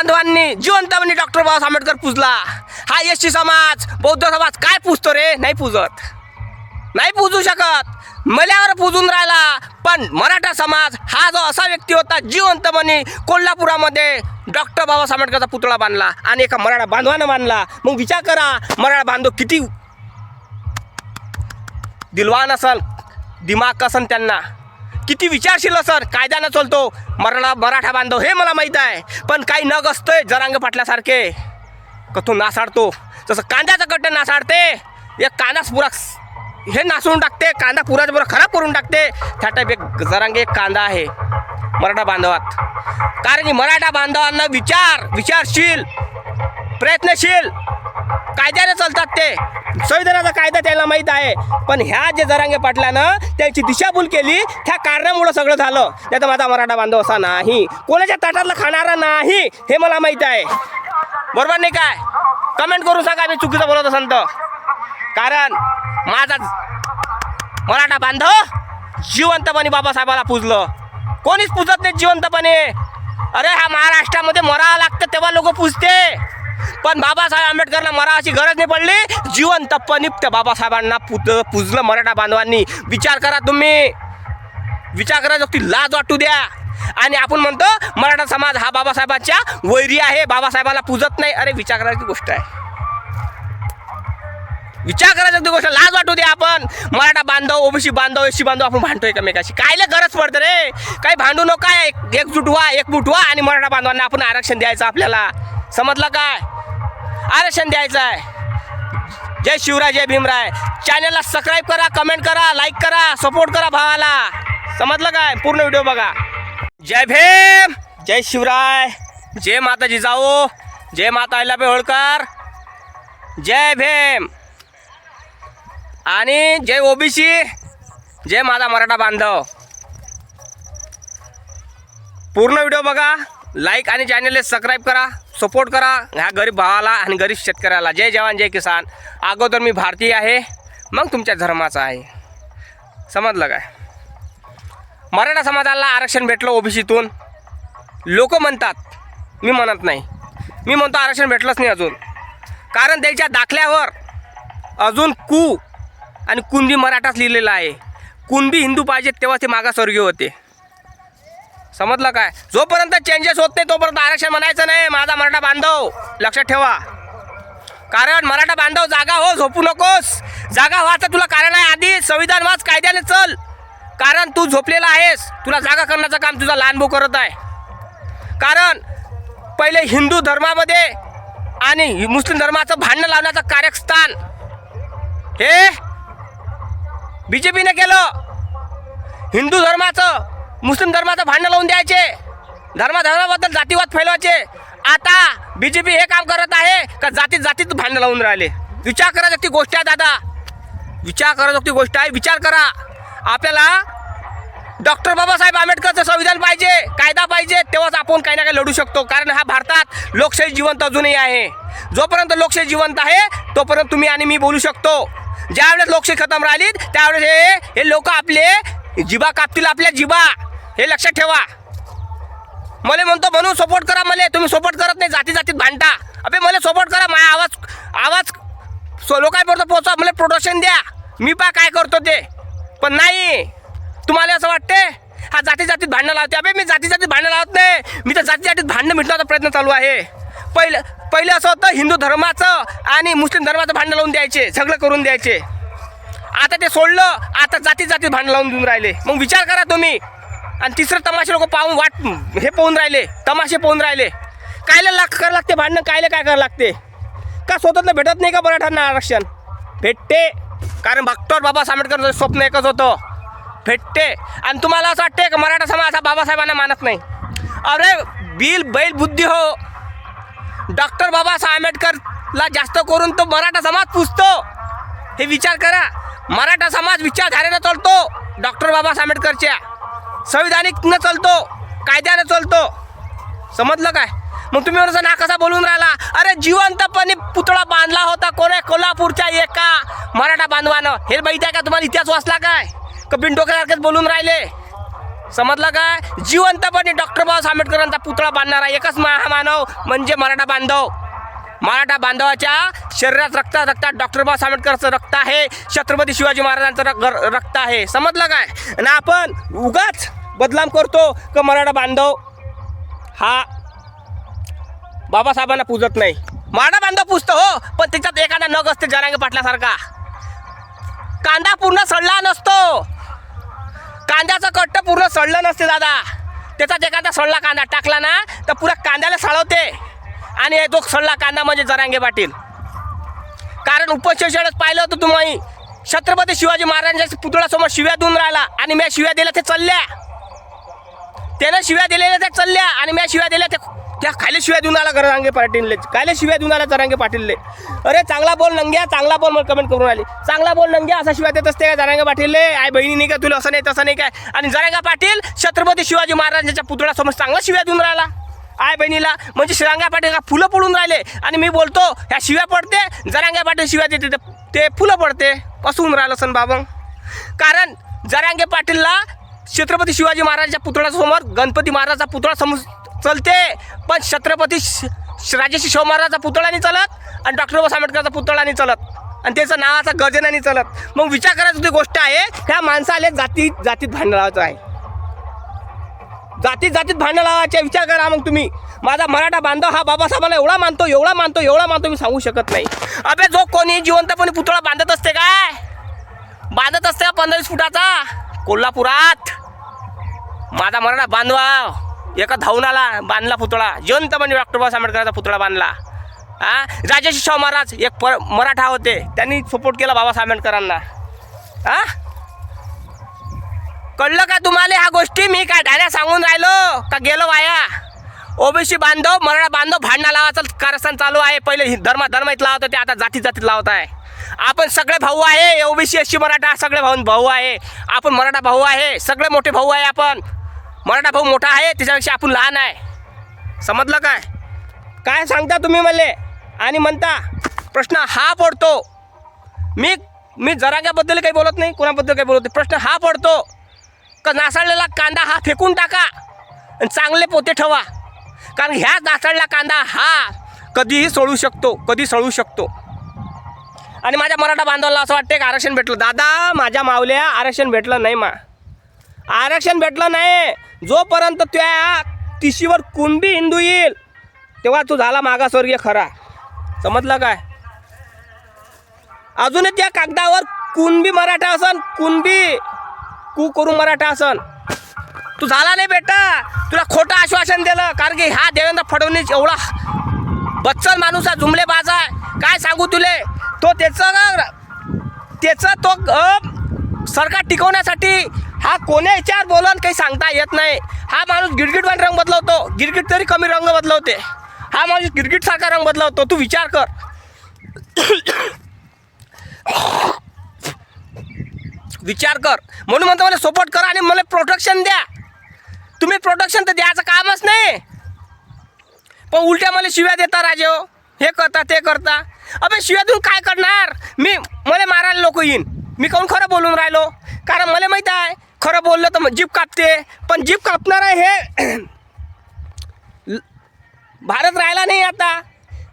बांधवांनी जिवंतपणे डॉक्टर बाबासाहेब आंबेडकर पूजला. हा एस समाज बौद्ध समाज काय पूजतो रे? नाही पूजत. नाही पूजू शकत. मल्यावर पूजून राहिला पण मराठा समाज हा जो असा व्यक्ती होता जिवंतपणे कोल्हापुरामध्ये डॉक्टर बाबासाहेब आंबेडकरचा पुतळा बांधला आणि एका मराठा बांधवानं बांधला. मग विचार करा मराठा बांधव किती दिलवान असल दिमाग असन त्यांना. किती विचारशील सर? कायद्यानं चालतो. मराठा मराठा बांधव हे मला माहीत आहे. पण काही नग असतोय जरांग फाटल्यासारखे. कथून नासाडतो. जसं कांद्याचं कट्ट नासाडते एक कांदाच पुरा हे नासून टाकते कांदा पुराच बरं खराब करून टाकते. त्या टाईप एक जरांगे एक कांदा आहे मराठा बांधवात. कारण की मराठा बांधवांना विचार विचारशील प्रयत्नशील कायद्याने चालतात ते. संविधानाचा कायदा त्याला माहीत आहे. पण ह्या जे जरांगे पाटल्यानं त्यांची दिशाभूल केली त्या कारणामुळं सगळं झालं. त्यात माझा मराठा बांधव असा नाही. कोणाच्या ताटातला खाणारा नाही हे मला माहीत आहे. बरोबर नाही काय? कमेंट करून सांगा मी चुकीचं बोलत असाल तर. कारण माझा मराठा बांधव जिवंतपणे बाबासाहेबाला पूजलं. कोणीच पूजत नाही जिवंतपणे. अरे हा महाराष्ट्रामध्ये मरावं लागतं तेव्हा लोक पूजते. पण बाबासाहेब आंबेडकरला अशी गरज नाही पडली. जिवंतपणे त्या बाबासाहेबांना पुज पुजलं मराठा बांधवांनी. विचार करा तुम्ही. विचार करा ती लाज वाटू द्या. आणि आपण म्हणतो मराठा समाज हा बाबासाहेबांच्या वैरी आहे. बाबासाहेबाला पूजत नाही. अरे विचार करायची गोष्ट आहे. विचार करायची गोष्ट लाज वाटू द्या आपण. मराठा बांधव ओबीसी बांधव एसी बांधव आपण भांडतो एकमेकाशी. कायले गरज पडते रे? काही भांडू नका. एक एकजूट व्हा एकमूट व्हा आणि मराठा बांधवांना आपण आरक्षण द्यायचं आपल्याला. समजलं काय? आरक्षण द्यायचं आहे. जय शिवराय जय भीमराय. चॅनलला सबस्क्राईब करा कमेंट करा लाईक करा सपोर्ट करा भावाला. समजलं काय? पूर्ण व्हिडिओ बघा. जय भीम जय शिवराय. जय माता जिजाऊ जय माता अहिल्याबाई होळकर. जय भीम. आणि जय ओबीसी जय माझा मराठा बांधव. पूर्ण व्हिडिओ बघा. लाईक आणि चॅनलला सबस्क्राईब करा सपोर्ट करा. ह्या गरीब भावाला आणि गरीब शेतकऱ्याला जय जवान जय किसान. अगोदर मी भारतीय आहे मग तुमच्या धर्माचा आहे. समजलं काय? मराठा समाजाला आरक्षण भेटलं ओबीसीतून. लोक म्हणतात मी म्हणत नाही. मी म्हणतो आरक्षण भेटलंच नाही अजून. कारण त्याच्या दाखल्यावर अजून कू आणि कुणबी मराठाच लिहिलेला आहे. कुणबी हिंदू पाहिजेत तेव्हा ते मागासवर्गीय होते. समजलं काय? जोपर्यंत चेंजेस होत नाही तोपर्यंत आरक्षण म्हणायचं नाही. माझा मराठा बांधव लक्षात ठेवा. कारण मराठा बांधव जागा हो झोपू नकोस. जागा व्हायचं तुला कारण आहे आधी. संविधान वाच कायद्याने चल. कारण तू झोपलेला आहेस. तुला जागा करण्याचं काम तुझा लहान भाऊ करत आहे. कारण पहिले हिंदू धर्मामध्ये आणि मुस्लिम धर्माचं भांडणं लावण्याचं कार्यस्थान हे बी जे पीने केलं. हिंदू धर्माचं मुस्लिम धर्माचं भांडणं लावून द्यायचे. धर्माधर्माबद्दल जातीवाद फैलवायचे. आता बी जे पी हे काम करत आहे का जातीत जातीत भांडण लावून राहिले? विचार करायची ती गोष्ट आहे दादा. विचार करायची गोष्ट आहे. विचार करा. आपल्याला डॉक्टर बाबासाहेब आंबेडकरचं संविधान पाहिजे कायदा पाहिजे तेव्हाच आपण काही ना काही लढू शकतो. कारण हा भारतात लोकशाही जिवंत अजूनही आहे. जोपर्यंत लोकशाही जिवंत आहे तोपर्यंत तुम्ही आणि मी बोलू शकतो. ज्यावेळेस लोकशाही खतम राहिली त्यावेळेस हे हे लोक आपले जिबा कापतील आपल्या जिबा हे लक्षात ठेवा. मला म्हणतो म्हणून सपोर्ट करा मला. तुम्ही सपोर्ट करत नाही जाती जातीत भांडता. अबे मला सपोर्ट करा माझा आवाज आवाज सो लोकांपर्यंत पोहोचा. मला प्रोडक्शन द्या. मी पा काय करतो ते. पण नाही. तुम्हाला असं वाटते? हा जाती जातीत भांडणं लावते. अबे मी जाती जातीत भांडणं लावत नाही. मी तर जाती जातीत भांडणं मिटण्याचा प्रयत्न चालू आहे. पहिलं पहिलं असं होतं हिंदू धर्माचं आणि मुस्लिम धर्माचं भांडणं लावून द्यायचे. सगळं करून द्यायचे. आता ते सोडलं आता जाती जातीत भांडणं लावून देऊन राहिले. मग विचार करा तुम्ही. आणि तिसरं तमाशे लोक पाहून वाट हे पाहून राहिले तमाशे पाहून राहिले. कायला लाग करावं लागते भांडणं? कायला काय करावं लागते? का स्वतंत्र भेटत नाही का मराठ्यांना आरक्षण? भेटते. कारण डॉक्टर बाबासाहेब आंबेडकर स्वप्न एकच होतं. भेटते. आणि तुम्हाला असं वाटते का मराठा समाज हा बाबासाहेबांना मानत नाही? अरे बिल बैल बुद्धी हो. डॉक्टर बाबासाहेब आंबेडकरला जास्त करून तो मराठा समाज पुजतो हे विचार करा. मराठा समाज विचारधारेनं चालतो. डॉक्टर बाबासाहेब आंबेडकरच्या. संविधानिकनं चालतो कायद्यानं चालतो. समजलं काय? मग तुम्ही म्हणून नाकासा बोलून राहिला. अरे जिवंतपणे पुतळा बांधला होता कोणा कोल्हापूरच्या एका मराठा बांधवानं. हे माहिती आहे का तुम्हाला? इतिहास वाचला काय? का बिनडोक्यासारखेच बोलून राहिले? समजलं काय? जिवंतपणे डॉक्टर बाबासाहेब आंबेडकरांचा पुतळा बांधणारा एकच महामानव म्हणजे मराठा बांधव. मराठा बांधवाच्या शरीरात रक्त रक्तात डॉक्टर बाबासाहेब आंबेडकरचं रक्त आहे. छत्रपती शिवाजी महाराजांचं रक्त आहे. समजलं काय? आणि आपण उगाच बदलाम करतो का मराठा बांधव? हा बाबासाहेबांना पूजत नाही. मराठा बांधव पुजतो हो पण त्याच्यात एखादा नग असते जरांगे पाटल्यासारखा कांदा पूर्ण सडला नसतो. कांद्याचं कट्ट पूर्ण सडलं नसते दादा. त्याच्यात एखादा सडला कांदा टाकला ना तर पुरा कांद्याला सळवते. आणि हे तो सडला कांदा म्हणजे जरांगे पाटील. कारण उपशेषणच पाहिलं होतं तुम्ही. छत्रपती शिवाजी महाराजांच्या पुतळ्यासमोर शिव्या देऊन राहिला आणि मी शिव्या दिल्या ते चालल्या. त्यानं शिव्या दिलेल्या त्या चालल्या आणि मी शिव्या दिल्या त्या त्या खाली शिव्या देऊन आला जरांगे पाटीलले. खाली शिव्या देऊन आला जरांगे पाटीलले. अरे चांगला बोल नंग्या चांगला बोल मला कमेंट करून आली. चांगला बोल नंग्या असा शिव्या देत असते का जरांगे पाटीलले? आई बहिणी नाही का तुला असं नाही तसं नाही काय? आणि जरांगा पाटील छत्रपती शिवाजी महाराजांच्या पुतळ्यासमोर चांगला शिव्या देऊन राहिला. आय बहिणीला म्हणजे शिरांगा पाटील फुलं पडून राहिले? आणि मी बोलतो ह्या शिव्या पडते जरांग्या पाटील शिव्या देते ते- ते फुलं पडते. पसवून राहिलं सन बाबा कारण जरांगे पाटीलला छत्रपती शिवाजी महाराजांच्या पुतळ्यासमोर गणपती महाराजाचा पुतळा समोर चलते. पण छत्रपती श- राजेश्री शिव शाहू महाराजाचा पुतळा नाही चलत आणि डॉक्टर बाबासाहेब आंबेडकरचा पुतळा नाही चलत. आणि त्याचं नावाचा गजना नाही चलत. मग विचार करायची गोष्ट आहे ह्या माणसाला जाती जातीत भांडण आहे. जातीत जातीत भांडण लावायचा विचार करा मग तुम्ही. माझा मराठा बांधव हा बाबासाहेबांना एवढा मानतो एवढा मानतो एवढा मानतो मी सांगू शकत नाही. अबे जो कोणी जिवंतपणे पुतळा बांधत असते काय? बांधत असते का पंधरा फुटाचा? कोल्हापुरात. माझा मराठा बांधवा एका धावून आला बांधला पुतळा जिवंतपणे डॉक्टर बाबासाहेब आंबेडकरांचा पुतळा बांधला. हा? राजाशी शाहू महाराज एक पर मराठा होते त्यांनी सपोर्ट केला बाबासाहेब आंबेडकरांना. हा? कळलं का तुम्हाला ह्या गोष्टी? मी काय डायऱ्या सांगून राहिलो? का गेलो वाया? ओबीसी बांधव मराठा बांधव भांडणा लावायचं कारस्थान चालू आहे. पहिले हि- धर्मा धर्मात लावत होते आता जाती जातीत लावत आहे. आपण सगळे भाऊ आहे. ओबीसी एससी मराठा सगळे भाऊ भाऊ आहे. आपण मराठा भाऊ आहे. सगळे मोठे भाऊ आहे आपण. मराठा भाऊ मोठा आहे त्याच्यापेक्षा आपण लहान आहे. समजलं काय? काय सांगता तुम्ही मला? आणि म्हणता प्रश्न हा पडतो. मी मी जराग्याबद्दल काही बोलत नाही कोणाबद्दल काही बोलत नाही. प्रश्न हा पडतो. का नासाळलेला कांदा हा फेकून टाका आणि चांगले पोते ठेवा. कारण ह्या नासाळला कांदा हा कधीही सोडू शकतो कधी सळू शकतो. आणि माझ्या मराठा बांधवाला असं वाटते की आरक्षण भेटलं. दादा माझ्या मावल्या आरक्षण भेटलं नाही मा. आरक्षण भेटलं नाही. जोपर्यंत त्या तिशीवर कुणबी हिंदू येईल तेव्हा तू झाला मागासवर्गीय खरा. समजलं काय? अजूनही त्या कागदावर कुणबी मराठा असन कुणबी कू करू मराठा असन. तू झाला नाही बेटा. तुला खोटं आश्वासन दिलं. कारण की हा देवेंद्र फडणवीस एवढा बच्चल माणूस आहे जुमलेबाज आहे. काय सांगू तुले? तो त्याचं त्याचं तो सरकार टिकवण्यासाठी हा कोण्या याच्यावर बोलून काही सांगता येत नाही. हा माणूस गिरगिटवान रंग बदलवतो. गिरगिट तरी कमी रंग बदलवते. हा माणूस गिरगिट सारखा रंग बदलवतो. तू विचार कर. विचार कर. म्हणून म्हणतो मला सपोर्ट करा आणि मला प्रोटेक्शन द्या. तुम्ही प्रोटेक्शन तर द्यायचं कामच नाही. पण उलट्या मला शिव्या देता राजे हो. हे करता ते करता. अबे शिव्या देऊन काय करणार? मी मला मारायला लोक येईन. मी काहून खरं बोलून राहिलो? कारण मला माहीत आहे खरं बोललं तर मग जीप कापते. पण जीप कापणार आहे हे ल- भारत राहिला नाही आता.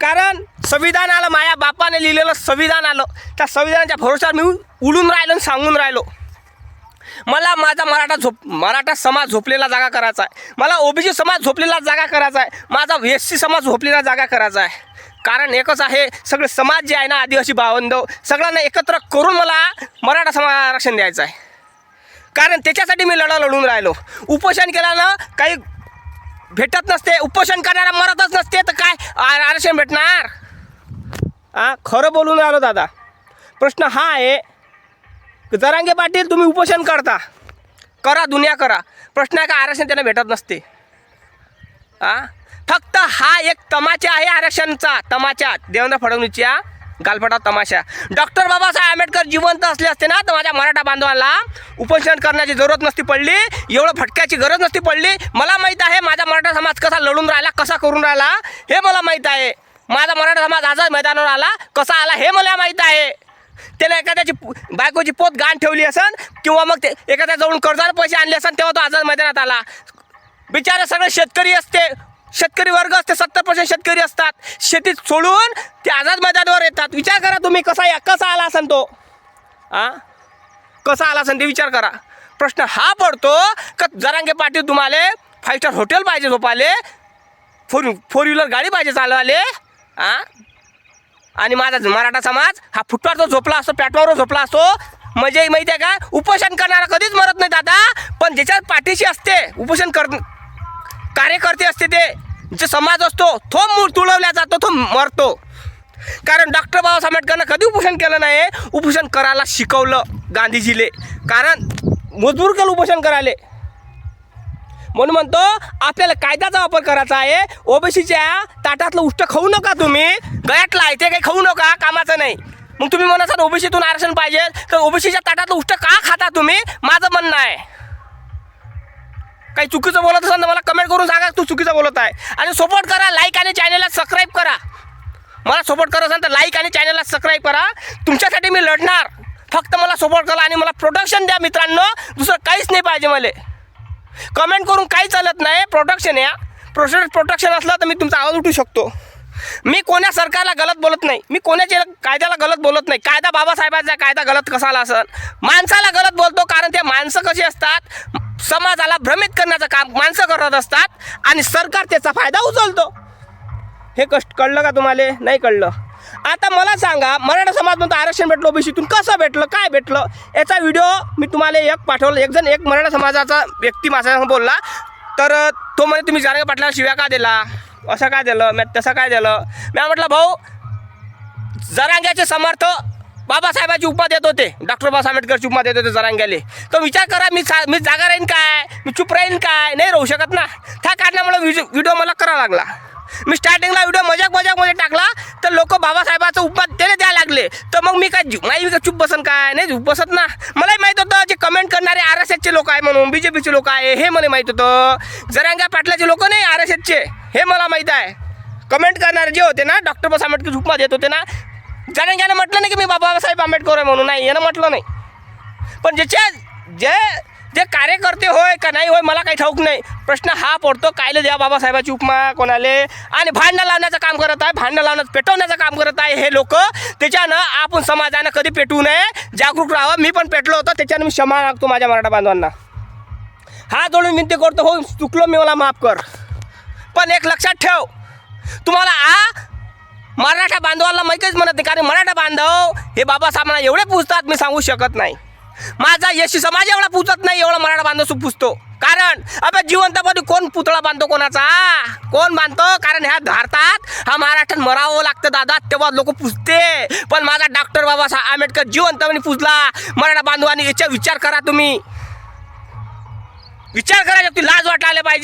कारण संविधान आलं माझ्या बापाने लिहिलेलं संविधान आलं. त्या संविधानाच्या भरोशावर मी उडून राहिलो आणि सांगून राहिलो. मला माझा मराठा झोप मराठा समाज झोपलेला जागा करायचा आहे. मला ओबीसी समाज झोपलेला जागा करायचा आहे. माझा एस सी समाज झोपलेला जागा करायचा आहे. कारण एकच आहे सगळे समाज जे आहे ना आदिवासी बावंदव सगळ्यांना एकत्र करून मला मराठा समाज आरक्षण द्यायचं आहे. कारण त्याच्यासाठी मी लढा लढून राहिलो. उपोषण केल्यानं काही भेटत नसते उपोषण करणारा मरतच नसते तर काय आरक्षण भेटणार? हां खरं बोलून राहिलो दादा. प्रश्न हा आहे जरांगे पाटील तुम्ही उपोषण करता. करा दुनिया करा. प्रश्न आहे का आरक्षण त्यांना भेटत नसते. हां फक्त हा एक तमाचा आहे आरक्षणचा. तमाचा देवेंद्र फडणवीसच्या गालफटा तमाशा. डॉक्टर बाबासाहेब आंबेडकर जिवंत असले असते ना तर माझ्या मराठा बांधवाला उपोषण करण्याची जरूरत नसती पडली. एवढं फटक्याची गरज नसती पडली. मला माहीत आहे माझा मराठा समाज कसा लढून राहिला कसा करून राहिला हे मला माहीत आहे. माझा मराठा समाज आजच मैदानावर आला कसा आला हे मला माहीत आहे. त्याला एखाद्याची बायकोची पोत गाण ठेवली असन किंवा मग ते एखाद्या जवळून कर्जाला पैसे आणले असन तेव्हा तो आझाद मैदानात आला. बिचारे सगळे शेतकरी असते. शेतकरी वर्ग असते सत्तर पर्सेंट शेतकरी असतात. शेती सोडून ते आझाद मैदानावर येतात. विचार करा तुम्ही कसा या कसा आला असन तो? आ? कसा आला असन ते विचार करा. प्रश्न हा पडतो का जरांगे पाटील तुम्हाला फाईव्ह स्टार हॉटेल पाहिजे झोपाले? फोर फोर व्हीलर गाडी पाहिजे चालवाले? आ? आणि माझा मराठा समाज हा फुटपाथवर तो झोपला असतो प्लॅटफॉर्मवर झोपला असतो. म्हणजे माहिती आहे का? उपोषण करणारा कधीच मरत नाही दादा. पण ज्याच्यात पाठीशी असते उपोषण कर कार्यकर्ते असते ते. जे समाज असतो तो मूळ तुळवल्या जातो तो मरतो. कारण डॉक्टर बाबासाहेब आंबेडकरनं कधी उपोषण केलं नाही? उपोषण करायला शिकवलं गांधीजीले. कारण मजबूर केलं उपोषण करायला. म्हणून म्हणतो आपल्याला कायद्याचा वापर करायचा आहे. ओबीसीच्या ताटातलं उष्ट खाऊ नका तुम्ही. गळ्यातला आहे ते काही खाऊ नका कामाचं नाही. मग तुम्ही म्हणा ओबीसीतून आरक्षण पाहिजे. तर ओबीसीच्या ताटातलं उष्ट का खाता तुम्ही? माझं म्हणणं आहे. काही चुकीचं बोलत असेल तर मला कमेंट करून सांगा तू चुकीचं बोलत आहे. आणि सपोर्ट करा लाईक आणि चॅनलला सबस्क्राईब करा. मला सपोर्ट करत असाल तर लाईक आणि चॅनलला सबस्क्राईब करा. तुमच्यासाठी मी लढणार. फक्त मला सपोर्ट करा आणि मला प्रोडक्शन द्या मित्रांनो. दुसरं काहीच नाही पाहिजे मला. कमेंट करून काही चालत नाही. प्रोडक्शन या प्रोडक्शन प्रोटेक्शन असलं तर मी तुमचा आवाज उठू शकतो. मी कोण्या सरकारला गलत बोलत नाही. मी कोणाच्या कायद्याला गलत बोलत नाही. कायदा बाबासाहेबांचा कायदा गलत कसा आला असेल? माणसाला गलत बोलतो कारण ते माणसं कशी असतात? समाजाला भ्रमित करण्याचं काम माणसं करत असतात आणि सरकार त्याचा फायदा उचलतो. हे कष्ट कळलं का तुम्हाला? नाही कळलं. आता मला सांगा मराठा समाज म्हणतो आरक्षण भेटलं ओबीसीतून. कसं भेटलं? काय भेटलं? याचा व्हिडिओ मी तुम्हाला एक पाठवला. एक जण एक मराठा समाजाचा व्यक्ती माझ्यासमोर बोलला. तर तो म्हणे तुम्ही जाणगे पाटलाला शिव्या का दिला? असं काय दिलं? मी तसं काय दिलं? मी म्हटलं भाऊ जरांग्याचे समर्थ बाबासाहेबाची उपमा देत होते. डॉक्टर बाबासाहेब आंबेडकरची उपमा देत होते जरांग्याले. तर विचार करा मी सा मी जागा राहीन काय? मी चुप राहीन काय? नाही राहू शकत ना. त्या कारणामुळे व्हिडिओ व्हिडिओ मला करावा लागला. मी स्टार्टिंगला व्हिडिओ मजाक मजाकमध्ये टाकला. तर लोक बाबासाहेबाचा उपमा त्याने द्यायला लागले. तर मग मी काय जी- मी काय चुप बसन काय? नाही चुप बसत ना. मलाही माहीत होतं जे कमेंट करणारे आर एस एसचे लोक आहे म्हणून बी जे पीचे लोक आहे हे मला माहीत होतं. जरांग्या पाटलाचे लोक नाही आर एस एसचे हे मला माहीत आहे. कमेंट करणारे जे होते ना डॉक्टर बाबा आंबेडकर उपमा देत होते ना जरांग्यानं म्हटलं नाही की मी बाबासाहेब आंबेडकर आहे म्हणून. नाही यानं म्हटलं नाही. पण ज्याच्या जे जे कार्यकर्ते होय का नाही होय मला काही ठाऊक नाही. प्रश्न हा पडतो कायले द्या बाबासाहेबाची उपमा कोणाले? आणि भांडणं लावण्याचं काम करत आहे भांडणं लावण्याचं पेटवण्याचं काम करत आहे हे लोक. त्याच्यानं आपण समाजानं कधी पेटवू नये जागरूक राहावं. मी पण पेटलो होतो त्याच्यानं मी क्षमा मागतो माझ्या मराठा बांधवांना. हा जोडून विनंती करतो हो चुकलो मी मला माफ कर. पण एक लक्षात ठेव तुम्हाला आ मराठा बांधवाला माहितीच म्हणत नाही. कारण मराठा बांधव हे बाबासाहेबांना एवढे पुजतात मी सांगू शकत नाही. माझा यशी समाज एवढा पुजत नाही एवढा मराठा बांधव पुजतो. कारण अबे जिवंतपणी कोण पुतळा बांधतो कोणाचा? कोण बांधतो? कारण ह्या भारतात हा महाराष्ट्रात मरावं लागतं दादा तेव्हा लोक पुजते. पण माझा डॉक्टर बाबासाहेब आंबेडकर जिवंतपणे पुजला. मराठा बांधवांनी याचा विचार करा तुम्ही. विचार करायचा लाज वाटायला पाहिजे.